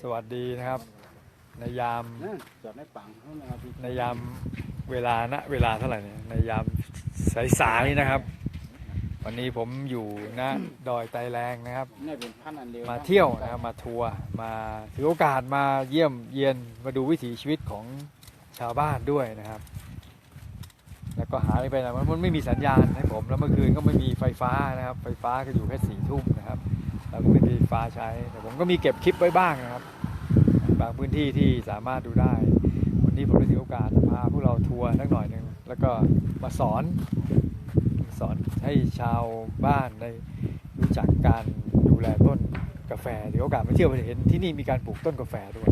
สวัสดีนะครับ ในยามนั่นจอดในปังเขาไม่เอาไปในยามเวลาณเวลาเท่าไหร่เนี่ยในยามสายๆนะครับ วันนี้ผมอยู่ณดอยไตแรงนะครับนี่เป็นพันอันเดียวมาเที่ยวนะครับมาทัวร์มาถือโอกาสมาเยี่ยมเยียนมาดูวิถีชีวิตของชาวบ้านด้วยนะครับ แล้วก็หายไปไหนะมันไม่มีสัญญาณให้ผมแล้วเมื่อคืนก็ไม่มีไฟฟ้านะครับ ไฟฟ้าก็อยู่แค่สี่ทุ่มนะครับ เราก็ไม่มีไฟฟ้าใช้ แต่ผมก็มีเก็บคลิปไว้บ้างนะครับ บางพื้นที่ที่สามารถดูได้ วันนี้ผมได้ถือโอกาสพาพวกเราทัวร์สักหน่อยหนึ่งแล้วก็มาสอนสอนให้ชาวบ้านได้รู้จักการดูแลต้นกาแฟถือโอกาสมาเที่ยวไปเห็นที่นี่มีการปลูกต้นกาแฟด้วย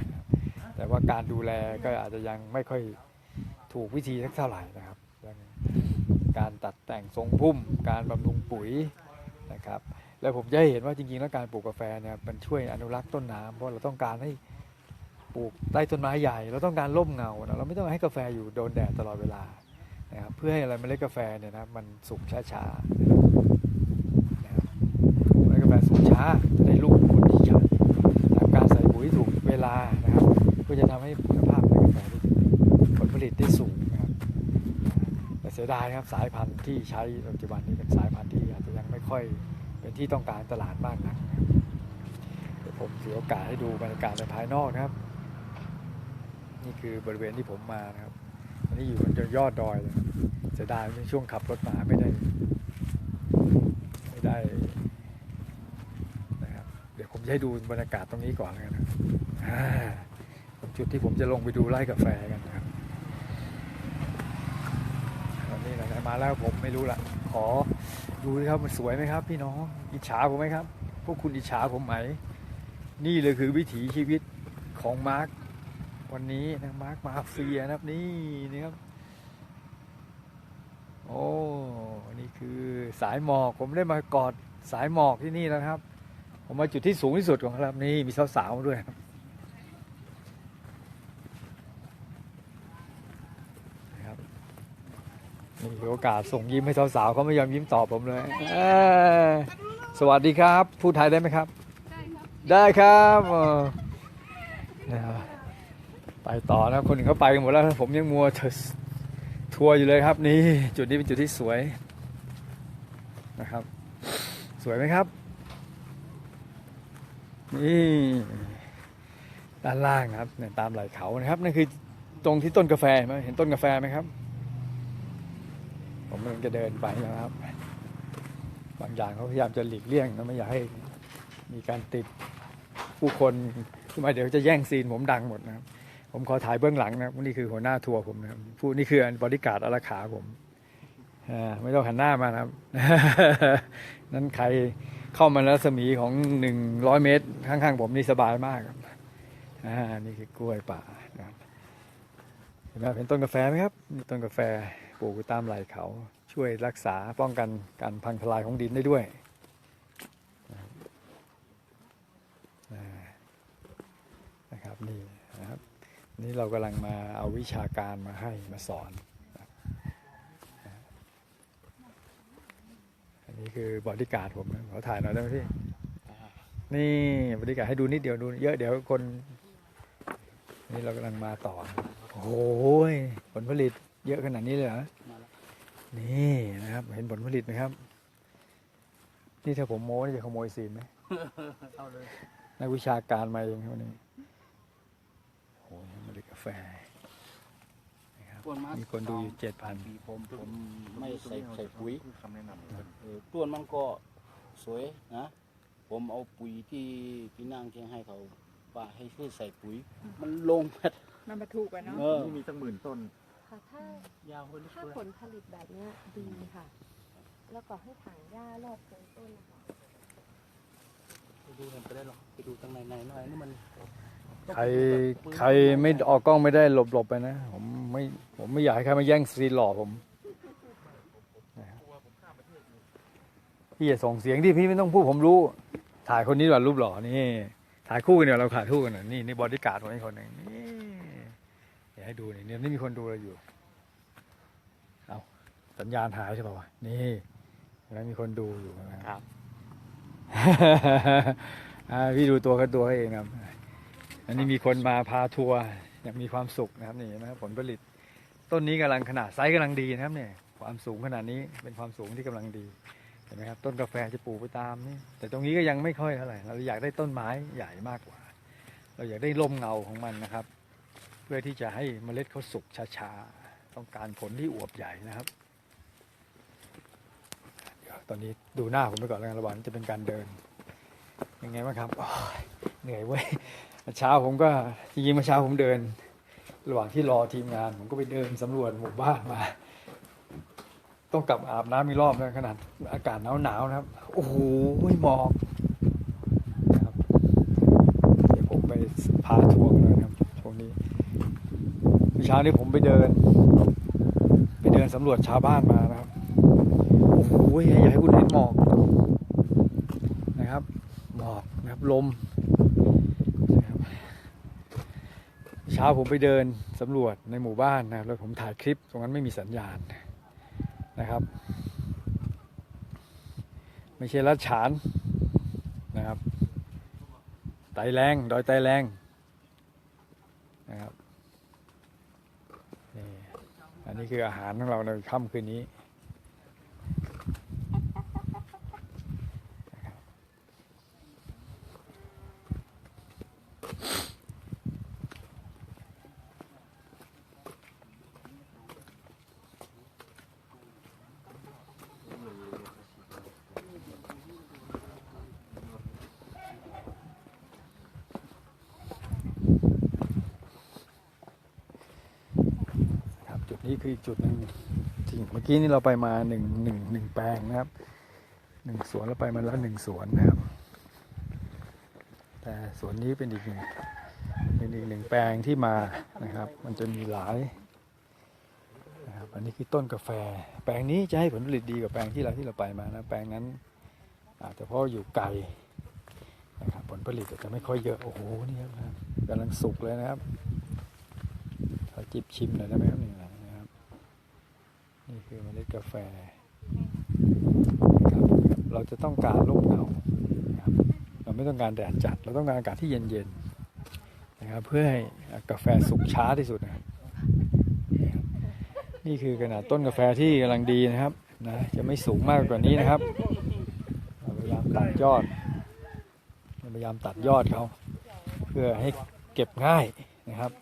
แต่ว่าการดูแลก็อาจจะยังไม่ค่อยถูกวิธีสักเท่าไหร่นะครับ การตัดแต่งทรงพุ่ม การบำรุงปุ๋ยนะครับ แล้วผมจะเห็นว่าจริงๆ แล้วการปลูกกาแฟเนี่ยมันช่วยอนุรักษ์ต้นน้ำเพราะเราต้องการให้ปลูกใต้ต้นไม้ใหญ่ เราต้องการร่มเงานะเราไม่ต้องให้กาแฟอยู่โดนแดดตลอดเวลานะครับเพื่อให้อะไรเมล็ดกาแฟเนี่ยนะมันสุกช้าๆนะครับเมล็ดกาแฟสุกช้าจะได้ลูกผลที่ใหญ่นการใส่ปุ๋ยถูกเวลานะครับก็จะทำให้คุณภาพเมล็ดกาแฟผลผลิตได้สูงนะครับแต่เสียดายครับสายพันธุ์ที่ใช้ปัจจุบันนี้เป็นสายพันธุ์ที่อาจจะยังไม่ค่อย เป็นที่ต้องการตลาดมากนะเดี๋ยวผมถือโอกาสให้ดูบรรยากาศในภายนอกนะครับ นี่คือบริเวณที่ผมมานะครับอันนี้อยู่บนยอดดอยเลยครับเสียดายในช่วงขับรถมาไม่ได้ไม่ได้นะครับเดี๋ยวผมจะให้ดูบรรยากาศตรงนี้ก่อนแล้วกันนะจุดที่ผมจะลงไปดูไร่กาแฟกันนะครับตอนนี้ไหนมาแล้วผมไม่รู้ละ ขอดูสิครับมันสวยไหมครับ พี่น้องอิจฉาผมไหมครับ พวกคุณอิจฉาผมไหม นี่เลยคือวิถีชีวิตของมาร์ควันนี้นะมาร์คมาเฟียนะครับนี่นี่ครับโอ้นี่คือสายหมอกผมได้มากอดสายหมอกที่นี่แล้วครับ ผมมาจุดที่สูงที่สุดของครับนี่มีสาวๆมาด้วยครับีโอกาสส่งยิ้มให้สาวๆเขาไม่ยอมยิ้มตอบผมเลยเอ้ยสวัสดีครับ พูดไทยได้ไหมครับ ได้ครับเออนะครับไปต่อนะครับคนอื่นเขาไปกันหมดแล้ว ผมยังมัวเทอทัวร์อยู่เลยครับ นี่จุดนี้เป็นจุดที่สวยนะครับ สวยไหมครับ นี่ด้านล่างครับเนี่ยตามไหล่เขานะครับนั่นคือตรงที่ต้นกาแฟเห็นไหมเห็นต้นกาแฟไหมครับ ผมกำลังจะเดินไปนะครับ บางอย่างเขาพยายามจะหลีกเลี่ยงนะไม่อยากให้มีการติดผู้คนทำไมเดี๋ยวจะแย่งซีนผมดังหมดนะครับ ผมขอถ่ายเบื้องหลังนะนี่คือหัวหน้าทัวร์ผมนะครับผู้นี่คือบริการอาราขาผมอ่าไม่ต้องหันหน้ามานะครับ นั้นใครเข้ามารัศมีของหนึ่งร้อยเมตร ข้างๆผมนี่สบายมากครับอ่านี่คือกล้วยป่านะครับเห็นไหมเห็นต้นกาแฟไหมครับต้นกาแฟ ลูกอยู่ตามไหล่เขาช่วยรักษาป้องกันการพังทลายของดินได้ด้วยนะครับนี่นะครับ นี่เรากำลังมาเอาวิชาการมาให้มาสอน อันนี้คือบอดี้การ์ดผมขอถ่ายหน่อยได้ไหมพี่นี่บอดี้การ์ดให้ดูนิดเดียวดูเยอะเดี๋ยวคน นี่เรากำลังมาต่อ โอ้โหผลผลิต เยอะขนาดนี้เลยเหรอนี่นะครับ เห็นผลผลิตไหมครับ นี่ถ้าผมโม้นี่จะขโมยซีนไหมเอาเลยนักวิชาการมาเองครับวันนี่โอ้โหเมล็ดกาแฟนะครับต้นมามีคนดูอยู่เจ็ดพันปีผมผมไม่ใส่ใส่ปุ๋ยคำแนะนำเออต้นมันก็สวยนะ ผมเอาปุ๋ยที่พี่นางเชียงให้เขาว่าให้ช่วยใส่ปุ๋ย มันลงแบบมันบรรทุกอะเนาะเออนี่มีตั้งหมื่นต้น ค่ะ ถ้ายาวไปเรื่ถ้าอยผลผลิตแบบเนี้ยดีค่ะ แล้วก็ให้ถังหญ้ารอบโคนต้นนะคะๆไปดูกันไปได้หรอกไปดูทางในในๆหน่อยนี่มันใครใครไม่ออกกล้องไม่ได้หลบหลบไปนะ ผมไม่ผมไม่อยากให้ใครมาแย่งซีนหล่อผมนะครับพี่อย่าส่งเสียงที่พี่ไม่ต้องพูดผมรู้ ถ่ายคนนี้ดีกว่ารูปหล่อนี่ถ่ายคู่กันเดี๋ยวเราถ่ายคู่กันหน่อยนี่นี่บอดี้การ์ดผมอีกคนหนึ่งนี่เดี๋ยว ให้ดูนี่เนี่ยนี่มีคนดูเราอยู่ เอาสัญญาณหายใช่ป่าวะนี่แล้วมีคนดูอยู่นะครับอ่าพี่ดูตัวกันตัวเขาเองนะครับ อันนี้มีคนมาพาทัวร์อย่างมีความสุขนะครับนี่เห็นะครับผลผลิต ต้นนี้กำลังขนาดไซส์กำลังดีนะครับเนี่ย ความสูงขนาดนี้เป็นความสูงที่กำลังดีเห็นไหมครับ ต้นกาแฟจะปลูกไปตามนี่แต่ตรงนี้ก็ยังไม่ค่อยเท่าไหร่เราอยากได้ต้นไม้ใหญ่มากกว่า เราอยากได้ร่มเงาของมันนะครับเพื่อที่จะให้เมล็ดเขาสุกช้าๆ ต้องการผลที่อวบใหญ่นะครับ เดี๋ยวตอนนี้ดูหน้าผมไปก่อนแล้วกันระหว่างจะเป็นการเดิน ยังไงบ้างครับเหนื่อยเว้ยเช้าผมก็จริงๆเมื่อเช้าผมเดิน ระหว่างที่รอทีมงาน ผมก็ไปเดินสำรวจหมู่บ้านมา ต้องกลับอาบน้ำมีรอบนะขนาดอากาศหนาวๆนะครับ โอ้โหหมอกนะครับเดี๋ยวผมไปพาทัวร์กันเลยครับ เช้านี้ผมไปเดิน ไปเดินสำรวจชาวบ้านมานะครับ โอ้โหอยากให้คุณเห็นหมอกนะครับ หมอกนะครับลมเช้าผมไปเดินสำรวจในหมู่บ้านนะแล้วผมถ่ายคลิปตรงนั้นไม่มีสัญญาณนะครับ ไม่ใช่ลัดฉานนะครับไตแรงดอยไตแรงนะครับนี่ อันนี้คืออาหารของเราในค่ำคืนนี้ คืออีกจุดหนึ่งที่เมื่อกี้นี่เราไปมาหนึ่งหนึ่งหนึ่งแปลงนะครับหนึ่งสวนเราไปมาแล้วหนึ่งสวนนะครับ แต่สวนนี้เป็นอีกหนึ่งเป็นอีกหนึ่งแปลงที่มานะครับ มันจะมีหลายนะครับอันนี้คือต้นกาแฟ แปลงนี้จะให้ผลผลิตดีกว่าแปลงที่เราที่เราไปมานะแปลงนั้นอาจจะเพราะอยู่ไกลนะครับผลผลิตอาจจะไม่ค่อยเยอะโอ้โหนี่ครับกำลังสุกเลยนะครับขอจิบชิมหน่อยได้ไหมครับนี่ นี่คือเมล็ดกาแฟครับเราจะต้องการร่มเงาครับเราไม่ต้องการแดดจัด เราต้องการอากาศที่เย็นๆนะครับเพื่อให้กาแฟสุกช้าที่สุดนะครับนี่คือขนาดต้นกาแฟที่กำลังดีนะครับนะจะไม่สูงมากกว่านี้นะครับเราพยายามตัดยอดพยายามตัดยอดเขาเพื่อให้เก็บง่ายนะครับ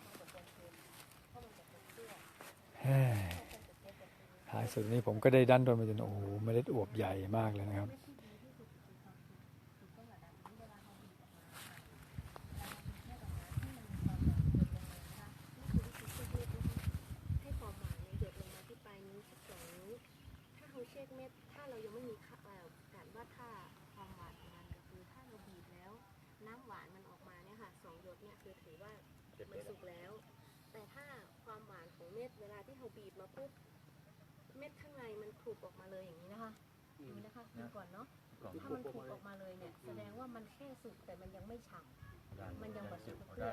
ายสุดนี้ผมก็ได้ดันโดนมาจนโอ้โหเมล็ดอวบใหญ่มากเลยนะครับให้ความหวานเนี่ยหยดลงมาที่ปลายนิ้วสองถ้าเราเช็คเม็ดถ้าเรายังไม่มีค่าเอ่อการว่าถ้าความหวานมันก็คือถ้าเราบีบแล้วน้ำหวานมันออกมาเนี่ยค่ะสองหยดเนี่ยคือถือว่ามันสุกแล้วแต่ถ้าความหวานของเม็ดเวลาที่เราบีบมาปุ๊บ เม็ดข้างในมันขลุกออกมาเลยอย่างนี้นะคะอย่างนี้นะคะดูก่อนเนาะถ้ามันขลุกออกมาเลยเนี่ยแสดงว่ามันแค่สุกแต่มันยังไม่ฉ่ำมันยังบดสุกเพื่อ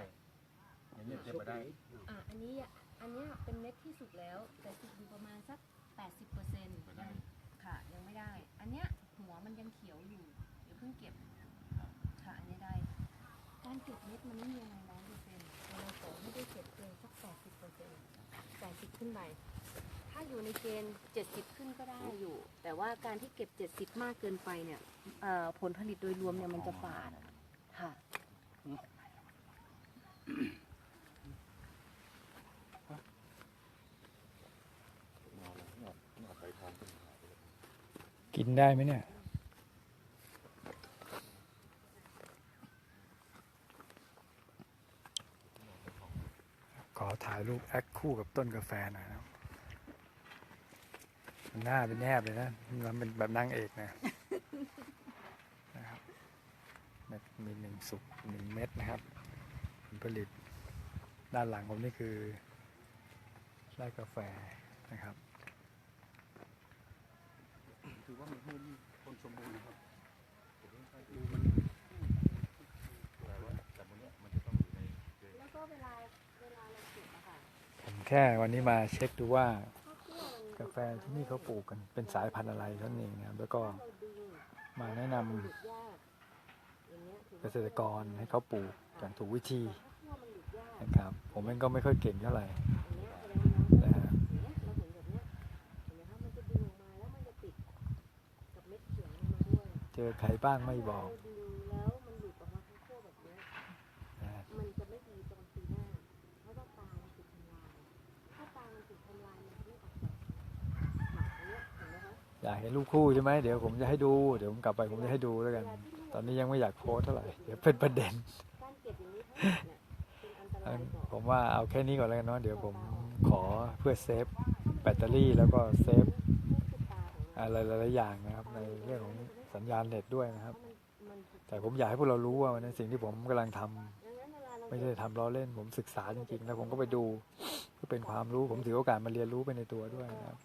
อะอันนี้อะอันเนี้ยเป็นเม็ดที่สุกแล้วแต่สุกอยู่ประมาณสัก 80เปอร์เซ็นต์ค่ะ ยังไม่ได้ อันเนี้ยหัวมันยังเขียวอยู่เดี๋ยวเพิ่งเก็บค่ะอันนี้ได้ การเก็บเม็ดมันไม่มีอะไรร้อยเปอร์เซ็นต์เราขอให้ได้เก็บเกินสัก 80เปอร์เซ็นต์80ขึ้นไป ถ้าอยู่ในเกณฑ์70 ขึ้นก็ได้อยู่ แต่ว่าการที่เก็บ 70 มากเกินไปเนี่ยเอ่อผลผลิตโดยรวมเนี่ยมันจะฝาดค่ะ กินได้ไหมเนี่ย ขอถ่ายรูปแอคคู่กับต้นกาแฟหน่อยนะครับ หน้าเป็นแนบเลยนะมันเป็นแบบนางเอกนะนะครับเม็ดมีหนึ่งสุกหนึ่งเม็ดนะครับผลผลิตด้านหลังผมนี่คือไร่กาแฟนะครับถือว่ามันหุ้มคนสมบูรณ์นะครับแล้วก็เวลาเวลาเราเก็บอะค่ะผมแค่วันนี้มาเช็คดูว่า กาแฟที่นี่เขาปลูกกันเป็นสายพันธุ์อะไรท่านเองนะครับแล้วก็มาแนะนำเกษตรกรให้เขาปลูกอย่างถูกวิธีนะครับ ผมเองก็ไม่ค่อยเก่งเท่าไหร่อย่างเงี้ยแสดงว่าน้องนะฮะอย่างเงี้าเห็นแบบเนี้ เห็นรูปคู่ใช่ไหมเดี๋ยวผมจะให้ดู เดี๋ยวผมกลับไปผมจะให้ดูแล้วกัน ตอนนี้ยังไม่อยากโพสต์เท่าไหร่ เดี๋ยวเป็นประเด็นการเก็บอย่างนี้ทั้งหมดเนี่ยเป็นอันตรายต่อผมว่าเอาแค่นี้ก่อนแล้วกันเนาะ เดี๋ยวผมขอเพื่อเซฟแบตเตอรี่แล้วก็เซฟลูกติดตาของเราอะไรหลายๆอย่างนะครับ ในเรื่องของสัญญาณเน็ตด้วยนะครับเพราะมันมันถูกแต่ผมอยากให้พวกเรารู้ว่าในสิ่งที่ผมกำลังทำดังนั้นเวลาเราไม่ใช่ทำล้อเล่น ผมศึกษาจริงๆ แล้วผมก็ไปดูเพื่อเป็นความรู้ ผมถือโอกาสมาเรียนรู้ไปในตัวด้วยนะครับ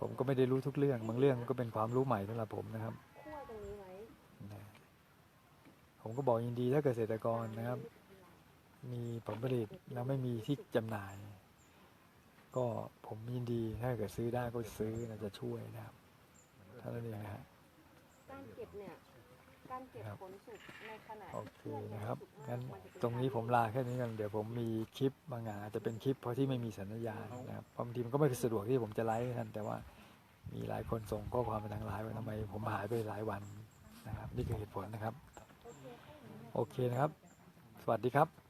ผมก็ไม่ได้รู้ทุกเรื่อง บางเรื่องก็เป็นความรู้ใหม่สำหรับผมนะครับคั่วตรงนี้ไว้นะผมก็บอกยินดีถ้าเกษตรกรนะครับ มีผลผลิตแล้วไม่มีที่จำหน่าย ก็ผมยินดีถ้าเกิดซื้อได้ก็ซื้อนะจะช่วยนะครับเท่านั้นเองนะฮะการเก็บเนี่ย การเก็บครับผลสุกในขณะโอเคที่นะครับสุกมากงั้นมัจะเป็ตรงนี้กาผมลาแค่นี้กันเดี๋ยวผมมีคลิปบางอย่างอาจจะเป็นคลิปเพราะที่ไม่มีสัญญาณนะครับบางทีมันก็ไม่สะดวกที่ผมจะไลฟ์ให้ท่านแต่ว่ามีหลายคนส่งข้อความมาทางไลน์ว่าทำไมผมหายไปหลายวันนะครับ นี่คือเหตุผลนะครับ โอเคนะครับ สวัสดีครับ